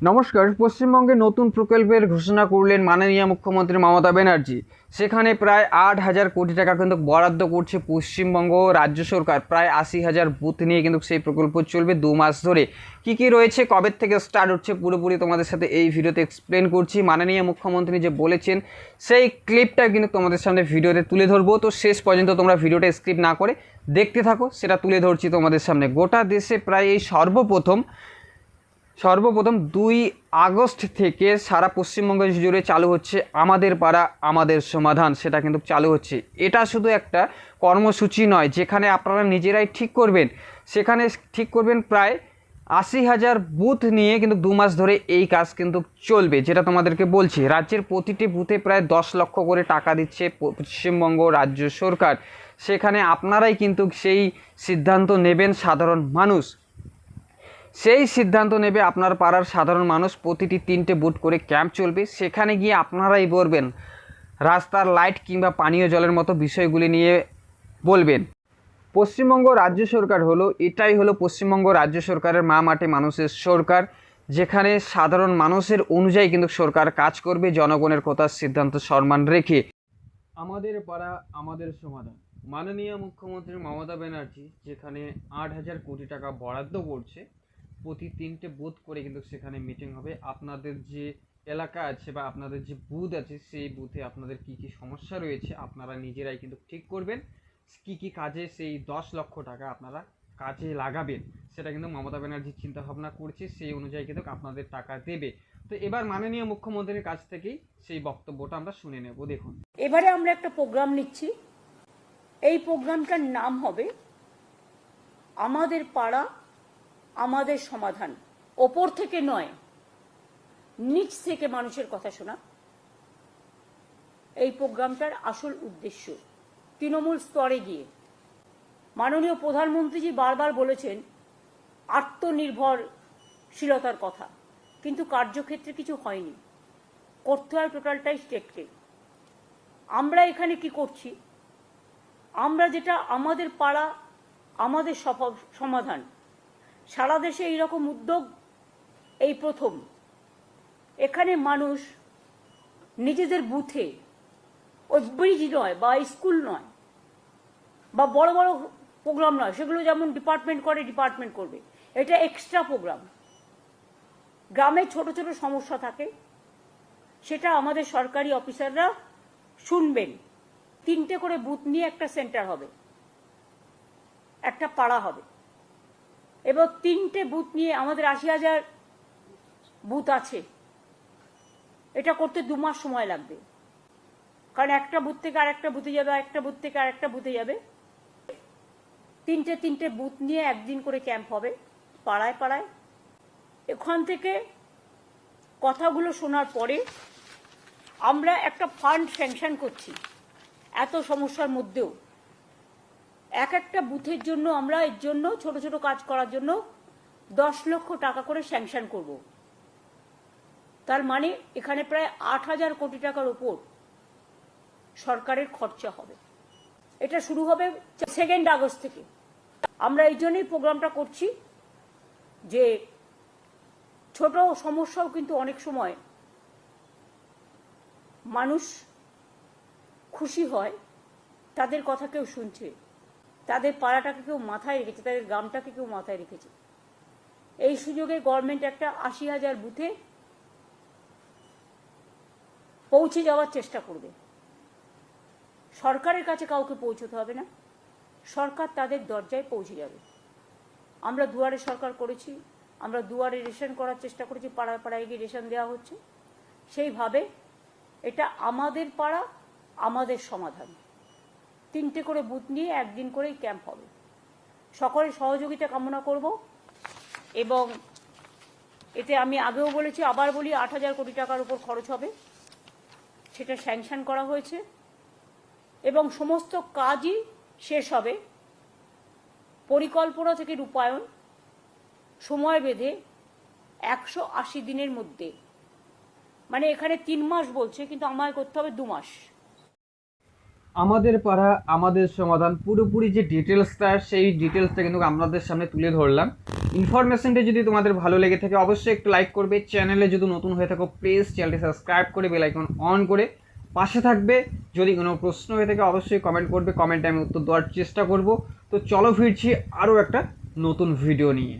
নমস্কার, পশ্চিমবঙ্গে নতুন প্রকল্পের ঘোষণা করলেন মাননীয় মুখ্যমন্ত্রী মমতা ব্যানার্জি। সেখানে প্রায় আট হাজার কোটি টাকা কিন্তু বরাদ্দ করছে পশ্চিমবঙ্গ রাজ্য সরকার। প্রায় আশি হাজার বুথ নিয়ে কিন্তু সেই প্রকল্প চলবে দু মাস ধরে। কি কি রয়েছে, কবে থেকে স্টার্ট হচ্ছে পুরোপুরি তোমাদের সাথে এই ভিডিওতে এক্সপ্লেন করছি। মাননীয় মুখ্যমন্ত্রী যে বলেছেন, সেই ক্লিপটা কিন্তু তোমাদের সামনে ভিডিওতে তুলে ধরবো। তো শেষ পর্যন্ত তোমরা ভিডিওটা স্ক্রিপ না করে দেখতে থাকো, সেটা তুলে ধরছি তোমাদের সামনে। গোটা দেশে প্রায় এই সর্বপ্রথম সর্বপ্রথম দুই আগস্ট থেকে সারা পশ্চিমবঙ্গ জুড়ে চালু হচ্ছে আমাদের পাড়া, আমাদের সমাধান। সেটা কিন্তু চালু হচ্ছে। এটা শুধু একটা কর্মসূচি নয়, যেখানে আপনারা নিজেরাই ঠিক করবেন। সেখানে ঠিক করবেন প্রায় আশি হাজার বুথ নিয়ে কিন্তু দু মাস ধরে এই কাজ কিন্তু চলবে, যেটা তোমাদেরকে বলছি। রাজ্যের প্রতিটি বুথে প্রায় দশ লক্ষ করে টাকা দিচ্ছে পশ্চিমবঙ্গ রাজ্য সরকার। সেখানে আপনারাই কিন্তু সেই সিদ্ধান্ত নেবেন সাধারণ মানুষ। সেই সিদ্ধান্ত নেবে আপনার পাড়ার সাধারণ মানুষ। প্রতিটি তিনটে বুট করে ক্যাম্প চলবে। সেখানে গিয়ে আপনারাই বলবেন, রাস্তার লাইট কিংবা পানীয় জলের মতো বিষয়গুলি নিয়ে বলবেন। পশ্চিমবঙ্গ রাজ্য সরকার হলো, এটাই হলো পশ্চিমবঙ্গ রাজ্য সরকারের মা মাঠে মানুষের সরকার, যেখানে সাধারণ মানুষের অনুযায়ী কিন্তু সরকার কাজ করবে, জনগণের কথার সিদ্ধান্ত সম্মান রেখে। আমাদের পাড়া আমাদের সমাধান। মাননীয় মুখ্যমন্ত্রী মমতা ব্যানার্জি, যেখানে আট হাজার কোটি টাকা বরাদ্দ করছে প্রতি তিনটে বুথ করে কিন্তু সেখানে মিটিং হবে। আপনাদের যে এলাকা আছে বা আপনাদের যে বুথ আছে, সেই বুথে আপনাদের কি কি সমস্যা রয়েছে আপনারা নিজেরাই কিন্তু ঠিক করবেন। কি কি কাজে সেই দশ লক্ষ টাকা আপনারা কাজে লাগাবেন, সেটা কিন্তু মমতা ব্যানার্জি চিন্তা ভাবনা করছে, সেই অনুযায়ী কিন্তু আপনাদের টাকা দেবে। তো এবার মাননীয় মুখ্যমন্ত্রীর কাছ থেকেই সেই বক্তব্যটা আমরা শুনে নেব, দেখুন। এবারে আমরা একটা প্রোগ্রাম নিচ্ছি। এই প্রোগ্রামটার নাম হবে আমাদের পাড়া আমাদের সমাধান। ওপর থেকে নয়, নিচ থেকে মানুষের কথা শোনা। এই প্রোগ্রামটার আসল উদ্দেশ্য, তৃণমূল স্তরে গিয়ে। মাননীয় প্রধানমন্ত্রীজি বারবার বলেছেন, আত্মনির্ভরশীলতার কথা। কিন্তু কার্যক্ষেত্রে কিছু হয়নি। করতে হয় টোটালটাই স্টেটকে। আমরা এখানে কি করছি? আমরা যেটা আমাদের পাড়া, আমাদের সমাধান। সারা দেশে এইরকম উদ্যোগ, এই প্রথম। এখানে মানুষ নিজেদের বুথে, ওই ব্রিজ নয় বা স্কুল নয় বা বড় বড় প্রোগ্রাম নয়, সেগুলো যেমন ডিপার্টমেন্ট করে, ডিপার্টমেন্ট করবে। এটা এক্সট্রা প্রোগ্রাম। গ্রামে ছোট ছোট সমস্যা থাকে, সেটা আমাদের সরকারি অফিসাররা শুনবেন। তিনটে করে বুথ নিয়ে একটা সেন্টার হবে, একটা পাড়া হবে। এবার তিনটে বুথ নিয়ে আমাদের আশি হাজার বুথ আছে। এটা করতে দু মাস সময় লাগবে। কারণ একটা বুথ থেকে আরেকটা বুথে যাবে একটা বুথ থেকে আরেকটা বুথে যাবে। তিনটে তিনটে বুথ নিয়ে একদিন করে ক্যাম্প হবে, পাড়ায় পাড়ায়। এখান থেকে কথাগুলো শোনার পরে আমরা একটা ফান্ড স্যাংশন করছি, এত সমস্যার মধ্যেও। এক একটা বুথের জন্য আমরা এর জন্য, ছোট ছোট কাজ করার জন্য দশ লক্ষ টাকা করে স্যাংশন করব। তার মানে এখানে প্রায় আট হাজার কোটি টাকার ওপর সরকারের খরচা হবে। এটা শুরু হবে সেকেন্ড আগস্ট থেকে। আমরা এই জন্যই প্রোগ্রামটা করছি যে ছোট সমস্যাও কিন্তু অনেক সময় মানুষ খুশি হয়, তাদের কথা কেউ শুনছে। তাদের পাড়াটাকে কেউ মাথায় রেখেছে, তাদের গ্রামটাকে কেউ মাথায় রেখেছে। এই সুযোগে গভর্নমেন্ট একটা আশি হাজার বুথে পৌঁছে যাওয়ার চেষ্টা করবে। সরকারের কাছে কাউকে পৌঁছতে হবে না। সরকার তাদের দরজায় পৌঁছে যাবে। আমরা দুয়ারে সরকার করেছি, আমরা দুয়ারে রেশন করার চেষ্টা করেছি, পাড়ায় পাড়ায় গিয়ে রেশন দেওয়া হচ্ছে। সেইভাবে এটা আমাদের পাড়া, আমাদের সমাধান। তিনটে করে বুথ নিয়ে একদিন করেই ক্যাম্প হবে। সকলের সহযোগিতা কামনা করব এবং এতে আমি আগেও বলেছি, আবার বলি আট হাজার কোটি টাকার উপর খরচ হবে। সেটা স্যাংশন করা হয়েছে এবং সমস্ত কাজই শেষ হবে। পরিকল্পনা থেকে রূপায়ণ, সময় বেঁধে একশো আশি দিনের মধ্যে। মানে এখানে তিন মাস বলছে, কিন্তু আমায় করতে হবে দু মাস। আমাদের পাড়া, আমাদের সমাধান, পুরোপুরি যে ডিটেলসটা সেই ডিটেলসটা কিন্তু আপনাদের সামনে তুলে ধরলাম। ইনফরমেশনটা যদি তোমাদের ভালো লেগে থাকে, অবশ্যই একটু লাইক করবে। চ্যানেলে যদি নতুন হয়ে থাকো প্লিজ চ্যানেলটি সাবস্ক্রাইব করে বেল আইকন অন করে পাশে থাকবে। যদি কোনো প্রশ্ন হয়ে থাকে, অবশ্যই কমেন্ট করবে। কমেন্টে আমি উত্তর দেওয়ার চেষ্টা করব। তো চলো ফিরছি আরও একটা নতুন ভিডিও নিয়ে।